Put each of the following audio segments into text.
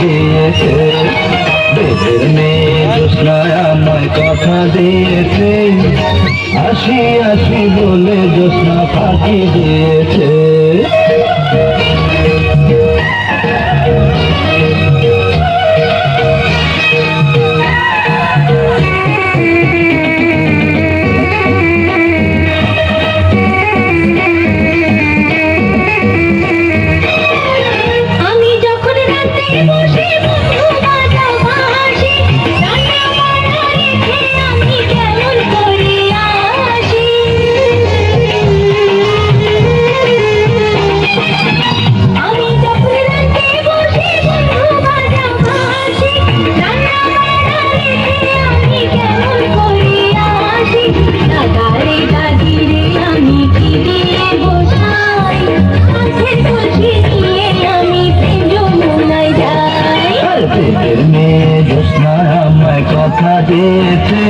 দিয়েছে। বেদের মেয়ে জোসনায় আমায় কথা দিয়েছে। আসি আসি বলে জোসনা ফাঁকি দিয়ে দিয়েছে।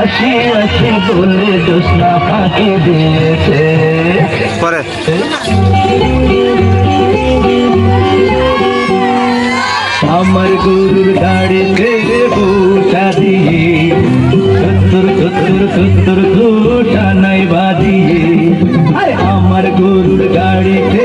আসি আসি বলে জোসনা ফাঁকি দিয়েছে। পরে। আমার গুরুর গাড়িতে বুটা দিয়ে সত্তর সত্তর সত্তর ঘোটা নাই বাদিয়ে আমার গুরুর গাড়িতে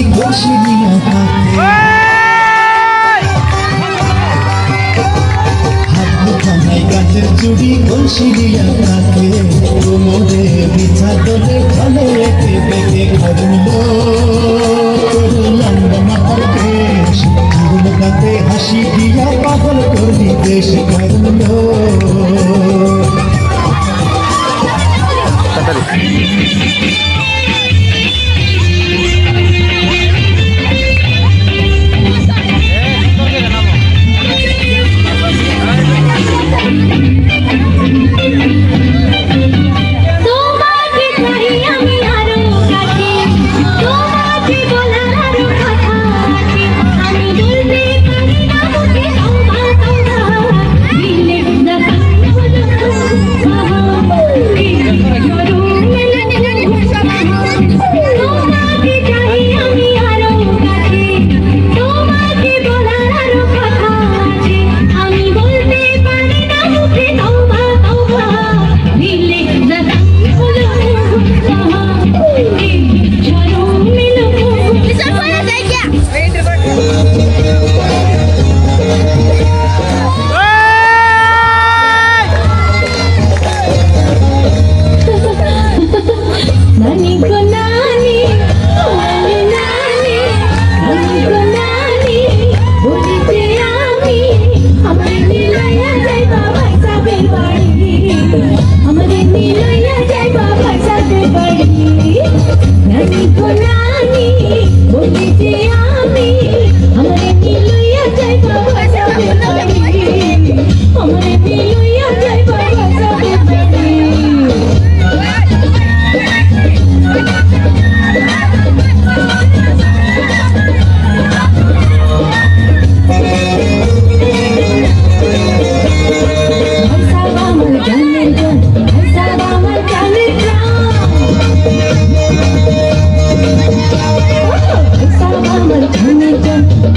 আমি ঘষে দিলা হাতে হাত দুখানায় হাসি দিয়া পাগল করলি দেশ কারণ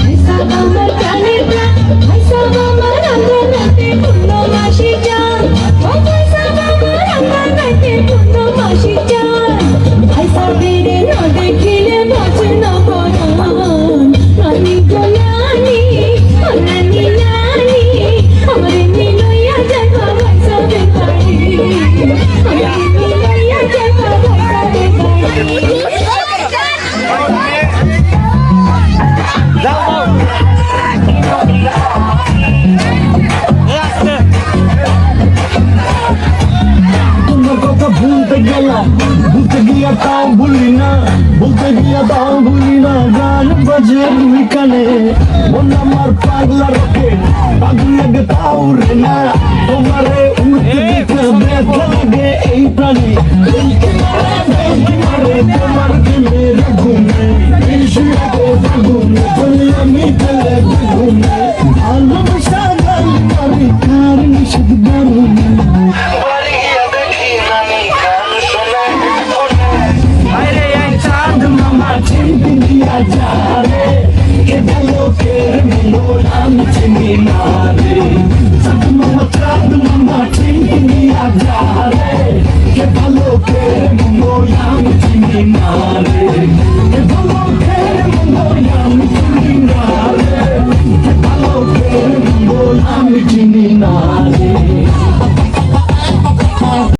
Esa ভুলতে গিয়া তাও ভুলি না ভুলতে গিয়া তাও ভুলি না গান বাজে দুই কানে। মন আমার পাগলা রকে পাগল লাগে তাও রে না। তোমারে উঠতে দিতে ব্যথা লাগে এই প্রাণে। তোমার মেরে ঘুমে ঘুমে